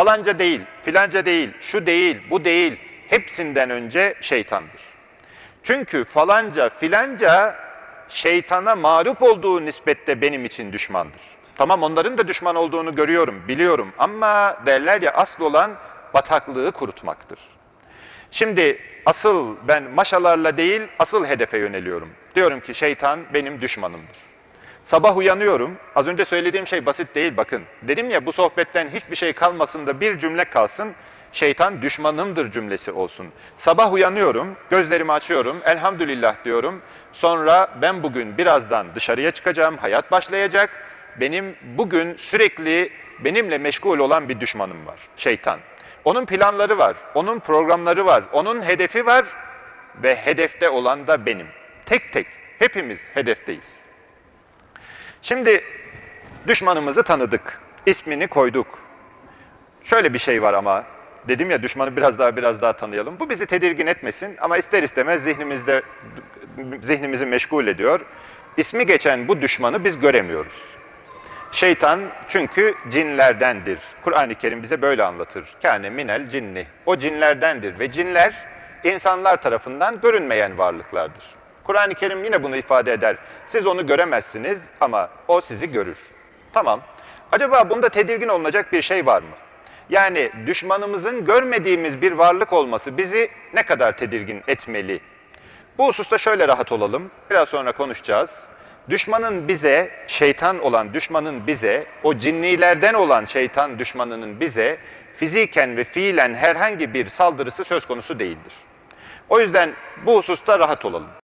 Falanca değil, filanca değil, şu değil, bu değil. Hepsinden önce şeytandır. Çünkü falanca filanca şeytana mağlup olduğu nispette benim için düşmandır. Tamam onların da düşman olduğunu görüyorum, biliyorum ama derler ya asıl olan bataklığı kurutmaktır. Şimdi asıl ben maşalarla değil asıl hedefe yöneliyorum. Diyorum ki şeytan benim düşmanımdır. Sabah uyanıyorum. Az önce söylediğim şey basit değil bakın. Dedim ya bu sohbetten hiçbir şey kalmasın da bir cümle kalsın. Şeytan düşmanımdır cümlesi olsun. Sabah uyanıyorum, gözlerimi açıyorum, elhamdülillah diyorum. Sonra ben bugün birazdan dışarıya çıkacağım, hayat başlayacak. Benim bugün sürekli benimle meşgul olan bir düşmanım var, şeytan. Onun planları var, onun programları var, onun hedefi var ve hedefte olan da benim. Tek tek hepimiz hedefteyiz. Şimdi düşmanımızı tanıdık, ismini koyduk. Şöyle bir şey var ama dedim ya düşmanı biraz daha biraz daha tanıyalım. Bu bizi tedirgin etmesin ama ister istemez zihnimizde zihnimizi meşgul ediyor. İsmi geçen bu düşmanı biz göremiyoruz. Şeytan çünkü cinlerdendir. Kur'an-ı Kerim bize böyle anlatır. Kâne minel cinni. O cinlerdendir ve cinler insanlar tarafından görünmeyen varlıklardır. Kur'an-ı Kerim yine bunu ifade eder. Siz onu göremezsiniz ama o sizi görür. Tamam. Acaba bunda tedirgin olunacak bir şey var mı? Yani düşmanımızın görmediğimiz bir varlık olması bizi ne kadar tedirgin etmeli? Bu hususta şöyle rahat olalım. Biraz sonra konuşacağız. Düşmanın bize, şeytan olan düşmanın bize, o cinnilerden olan şeytan düşmanının bize fiziken ve fiilen herhangi bir saldırısı söz konusu değildir. O yüzden bu hususta rahat olalım.